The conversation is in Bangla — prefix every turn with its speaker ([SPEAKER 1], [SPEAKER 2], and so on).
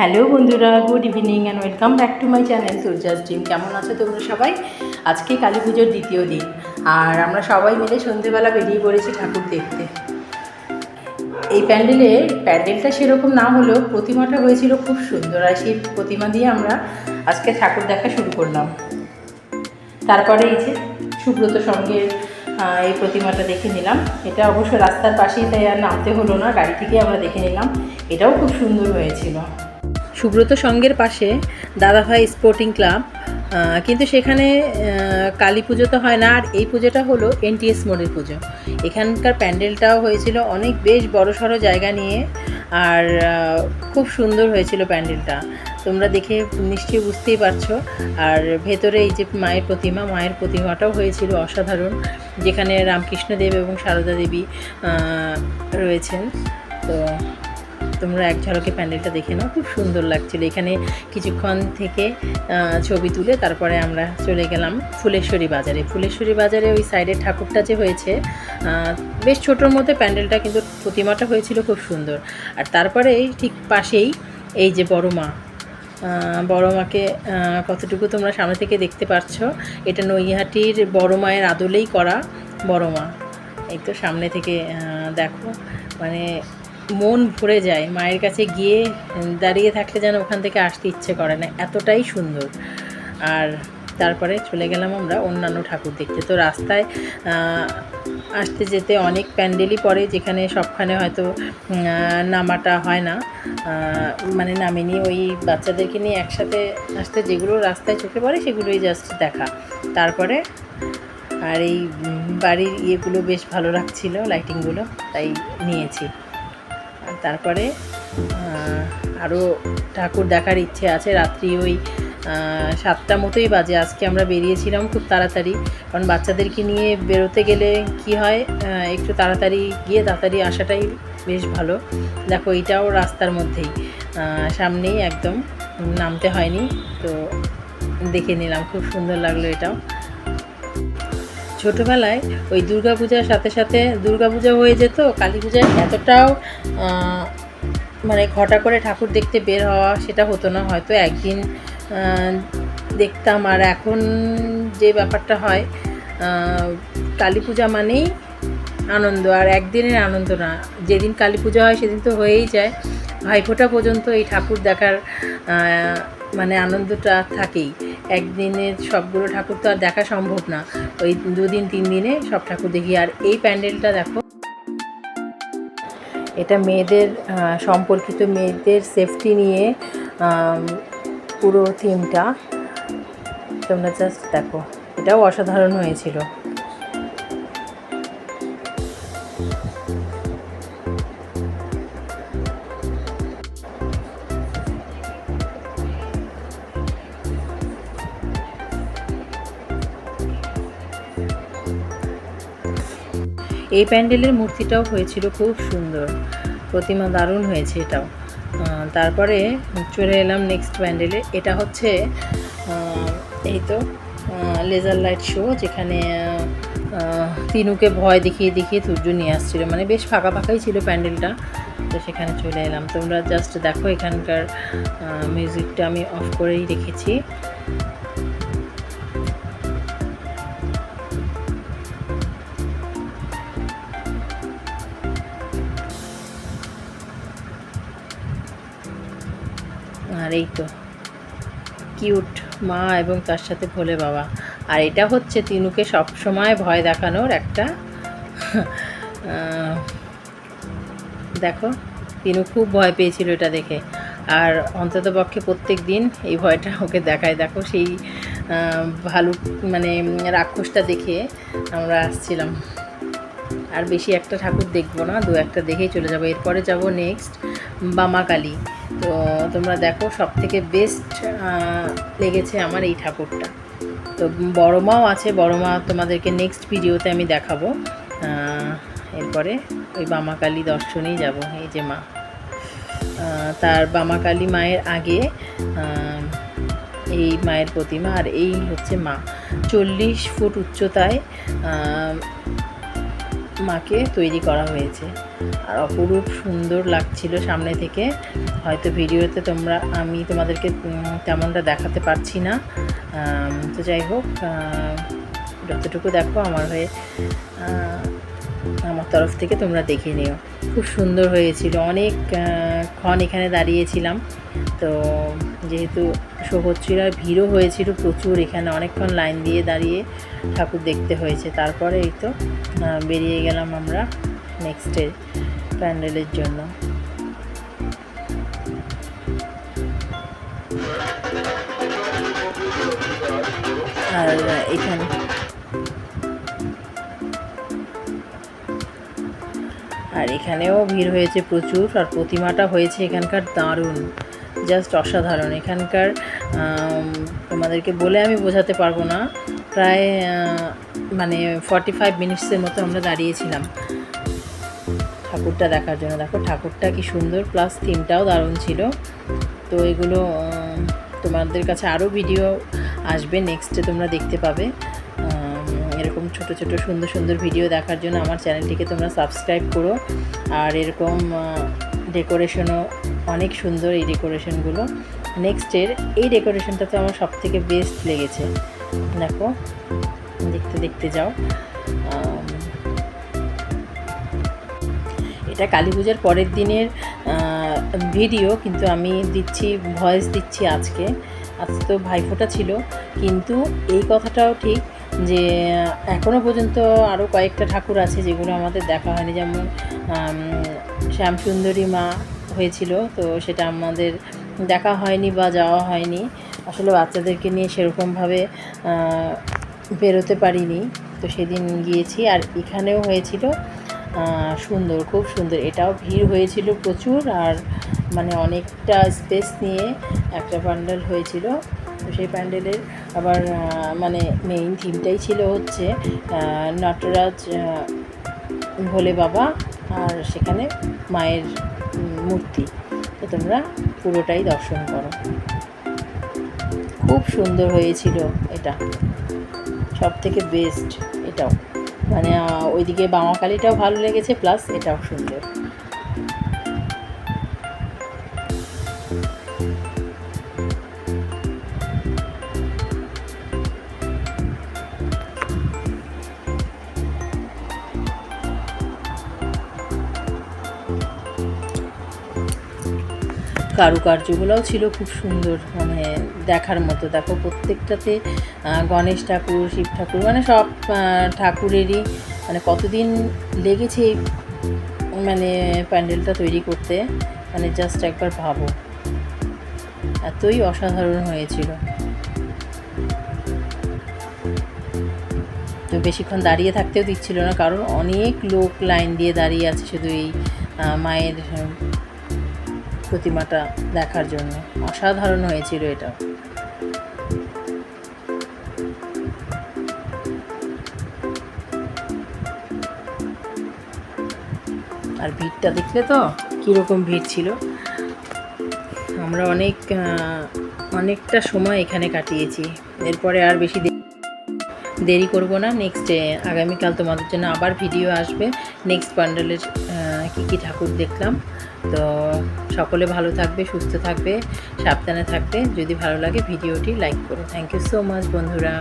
[SPEAKER 1] হ্যালো বন্ধুরা, good evening and welcome back to my channel সূর্যাস ডিম কেমন আছো তোমরা সবাই? আজকে কালী পুজোর দ্বিতীয় দিন। আর আমরা সবাই মিলে সন্ধেবেলা বেরিয়ে পড়েছি ঠাকুর দেখতে। এই প্যান্ডেলে, প্যান্ডেলটা সেরকম না হলেও প্রতিমাটা হয়েছিল খুব সুন্দর। আর সেই প্রতিমা দিয়ে আমরা আজকে ঠাকুর দেখা শুরু করলাম। তারপরে এই যে সুব্রত সঙ্গে এই প্রতিমাটা দেখে নিলাম। এটা অবশ্য রাস্তার পাশেই, তাই আর নামতে হলো না। গাড়ি থেকে আমরা দেখে নিলাম। এটাও খুব সুন্দর হয়েছিল। সুব্রত সঙ্গের পাশে দাদাভাই স্পোর্টিং ক্লাব কিন্তু সেখানে কালী পুজো তো হয় না, আর এই পুজোটা হলো এনটিএস মোড়ের পুজো। এখানকার প্যান্ডেলটাও হয়েছিল অনেক বেশ বড় সড়ো জায়গা নিয়ে, আর খুব সুন্দর হয়েছিল প্যান্ডেলটা। তোমরা দেখে নিশ্চয়ই বুঝতেই পারছ। আর ভেতরে এই যে মায়ের প্রতিমা, মায়ের প্রতিমাটাও হয়েছিল অসাধারণ, যেখানে রামকৃষ্ণদেব এবং সারদা দেবী রয়েছেন। তো তোমরা এক ঝলকে প্যান্ডেলটা দেখে নাও, খুব সুন্দর লাগছিল। এখানে কিছুক্ষণ থেকে ছবি তুলে তারপরে আমরা চলে গেলাম ফুলেশ্বরী বাজারে। ফুলেশ্বরী বাজারে ওই সাইডের ঠাকুরটা যে হয়েছে বেশ ছোটোর মধ্যে প্যান্ডেলটা কিন্তু প্রতিমাটা হয়েছিল খুব সুন্দর। আর তারপরে ঠিক পাশেই এই যে বড় মা বড় মাকে কতটুকু তোমরা সামনে থেকে দেখতে পাচ্ছ এটা নৈহাটির বড় মায়ের আদলেই করা বড় মা। এই তো সামনে থেকে দেখো মানে মন ভরে যায় মায়ের কাছে গিয়ে দাঁড়িয়ে থাকলে যেন ওখান থেকে আসতে ইচ্ছে করে না। এতটাই সুন্দর। আর তারপরে চলে গেলাম আমরা অন্যান্য ঠাকুর দেখতে। তো রাস্তায় আসতে যেতে অনেক প্যান্ডেলই পড়ে, যেখানে সবখানে হয়তো নামাটা হয় না। মানে নামিনি ওই বাচ্চাদেরকে নিয়ে একসাথে আসতে যেগুলো রাস্তায় চোখে পড়ে সেগুলোই জাস্ট দেখা। তারপরে আর এই বাড়ির ইয়েগুলো বেশ ভালো লাগছিল লাইটিংগুলো তাই নিয়েছি। তারপরে আরও ঠাকুর দেখার ইচ্ছে আছে। রাত্রি ওই সাতটা মতোই বাজে। আজকে আমরা বেরিয়েছিলাম খুব তাড়াতাড়ি। কারণ বাচ্চাদেরকে নিয়ে বেরোতে গেলে কি হয় একটু তাড়াতাড়ি গিয়ে তাড়াতাড়ি আসাটাই বেশ ভালো। দেখো, এইটাও রাস্তার মধ্যেই। সামনেই একদম, নামতে হয়নি। তো দেখে নিলাম, খুব সুন্দর লাগল এটাও। ছোটোবেলায় ওই দুর্গাপূজার সাথে সাথে দুর্গাপূজা হয়ে যেত, কালী পূজায় এতটাও মানে ঘটা করে ঠাকুর দেখতে বের হওয়া সেটা হতো না। হয়তো একদিন দেখতাম আর এখন যে ব্যাপারটা হয় কালী পূজা মানেই আনন্দ আর একদিনের আনন্দ না। যেদিন কালী পূজা হয় সেদিন তো হয়েই যায়। ভাইফোঁটা পর্যন্ত এই ঠাকুর দেখার মানে আনন্দটা থাকেই। একদিনের সবগুলো ঠাকুর তো আর দেখা সম্ভব না। ওই দুদিন, তিন দিনে সব ঠাকুর দেখি। আর এই প্যান্ডেলটা দেখো, এটা মেয়েদের সম্পর্কিত মেয়েদের সেফটি নিয়ে পুরো থিমটা তোমরা জাস্ট দেখো, এটাও অসাধারণ হয়েছিল। এই প্যান্ডেলের মূর্তিটাও হয়েছিল খুব সুন্দর। প্রতিমা দারুণ হয়েছে এটাও। তারপরে চলে এলাম নেক্সট প্যান্ডেলে। এটা হচ্ছে এই তো লেজার লাইট শো যেখানে তিনুকে ভয় দেখিয়ে দেখিয়ে তুর্য নিয়ে আসছিল। মানে বেশ ফাঁকা ফাঁকাই ছিল প্যান্ডেলটা। তো সেখানে চলে এলাম। তোমরা জাস্ট দেখো এখানকার মিউজিকটা আমি অফ করেই রেখেছি। আর এই তো। কিউট মা এবং তার সাথে ভোলে বাবা। আর এটা হচ্ছে তিনুকে সব সময় ভয় দেখানোর একটা দেখো, তিনু খুব ভয় পেয়েছিল এটা দেখে। আর অন্তত পক্ষে প্রত্যেক দিন এই ভয়টা ওকে দেখায়। দেখো সেই ভালুক মানে রাক্ষসটা দেখে আমরা আসছিলাম। আর বেশি একটা ঠাকুর দেখব না, দু একটা দেখেই চলে যাব। এরপরে যাব নেক্সট বামাকালী। তো তোমরা দেখো সব থেকে বেস্ট লেগেছে আমার এই ঠাকুরটা। তো বড় মাও আছে বড় মা তোমাদেরকে নেক্সট ভিডিওতে আমি দেখাবো। এরপরে ওই বামাকালী দর্শনেই যাব, এই যে মা। তার বামাকালী মায়ের আগে এই মায়ের প্রতিমা, আর এই হচ্ছে মা। চল্লিশ ফুট উচ্চতায় মাকে তৈরি করা হয়েছে। আর অপরূপ সুন্দর লাগছিল সামনে থেকে। হয়তো ভিডিওতে তোমরা, আমি তোমাদেরকে তেমনটা দেখাতে পারছি না। তো যাই হোক যতটুকু দেখো আমার হয়ে আমার তরফ থেকে তোমরা দেখে নিও। খুব সুন্দর হয়েছিল। অনেক ক্ষণ এখানে দাঁড়িয়েছিলাম। তো যেহেতু আর ভিড়ও হয়েছিল প্রচুর, এখানে অনেকক্ষণ লাইন দিয়ে দাঁড়িয়ে ঠাকুর দেখতে হয়েছে। তারপরে এই তো বেরিয়ে গেলাম আমরা নেক্সটের প্যান্ডেলের জন্য। আর এখানে আর এখানেও ভিড় হয়েছে প্রচুর, আর প্রতিমাটা হয়েছে এখানকার দারুণ। জাস্ট অসাধারণ। এখানকার তোমাদেরকে বলে আমি বোঝাতে পারব না। প্রায় মানে ফর্টি ফাইভ মিনিটসের মতো আমরা দাঁড়িয়েছিলাম। ঠাকুরটা দেখার জন্য। দেখো, ঠাকুরটা কি সুন্দর প্লাস থিমটাও দারুণ ছিল। তো এগুলো তোমাদের কাছে আরও ভিডিও আসবে নেক্সটে তোমরা দেখতে পাবে। এরকম ছোট ছোট, সুন্দর সুন্দর ভিডিও দেখার জন্য আমার চ্যানেলটিকে তোমরা সাবস্ক্রাইব করো। আর এরকম ডেকোরেশনও অনেক সুন্দর এই ডেকোরেশনগুলো। নেক্সটের এই ডেকোরেশনটা তো আমার সব থেকে বেস্ট লেগেছে। দেখো, দেখতে দেখতে যাও। এটা কালী পূজার পরের দিনের ভিডিও কিন্তু আমি দিচ্ছি ভয়েস দিচ্ছি আজকে। আজকে তো ভাইফোঁটা ছিল। কিন্তু এই কথাটাও ঠিক যে এখনও পর্যন্ত আরও কয়েকটা ঠাকুর আছে যেগুলো আমাদের দেখা হয়নি। যেমন শ্যামসুন্দরী মা হয়েছিল, তো সেটা আমাদের দেখা হয়নি বা যাওয়া হয়নি। আসলে বাচ্চাদেরকে নিয়ে সেরকমভাবে বেরোতে পারিনি। তো সেদিন গিয়েছি আর এখানেও হয়েছিল সুন্দর, খুব সুন্দর। এটাও ভিড় হয়েছিল প্রচুর আর মানে অনেকটা স্পেস নিয়ে একটা প্যান্ডেল হয়েছিল। তো সেই প্যান্ডেলের আবার মানে মেইন থিমটাই ছিল হচ্ছে নটরাজ ভোলে বাবা আর সেখানে মায়ের মূর্তি। তো তোমরা পুরোটাই দর্শন করো। খুব সুন্দর হয়েছিল এটা। সব থেকে বেস্ট এটাও। মানে ওইদিকে বামাকালিটাও ভালো লেগেছে প্লাস এটাও সুন্দর। কারুকার্যগুলোও ছিল খুব সুন্দর মানে দেখার মতো। দেখো প্রত্যেকটাতে গণেশ ঠাকুর, শিব ঠাকুর মানে সব ঠাকুরেরই মানে কতদিন লেগেছে মানে প্যান্ডেলটা তৈরি করতে? মানে জাস্ট একবার ভাবো। এতই অসাধারণ হয়েছিল। তো বেশিক্ষণ দাঁড়িয়ে থাকতেও দিচ্ছিল না, কারণ অনেক লোক লাইন দিয়ে দাঁড়িয়ে আছে শুধু এই মায়ের প্রতিমাটা দেখার জন্য। অসাধারণ হয়েছিল এটা। আর ভিড়টা দেখলে তো কীরকম ভিড় ছিল। আমরা অনেক অনেকটা সময় এখানে কাটিয়েছি। এরপরে আর বেশি দেরি করব না। নেক্সট আগামীকাল তোমাদের জন্য আবার ভিডিও আসবে। নেক্সট প্যান্ডেলের কী কী ঠাকুর দেখলাম। তো সকলে ভালো থাকবে, সুস্থ থাকবে, সাবধানে থাকবে। যদি ভালো লাগে ভিডিওটি লাইক করো। থ্যাংক ইউ সো মাচ বন্ধুরা।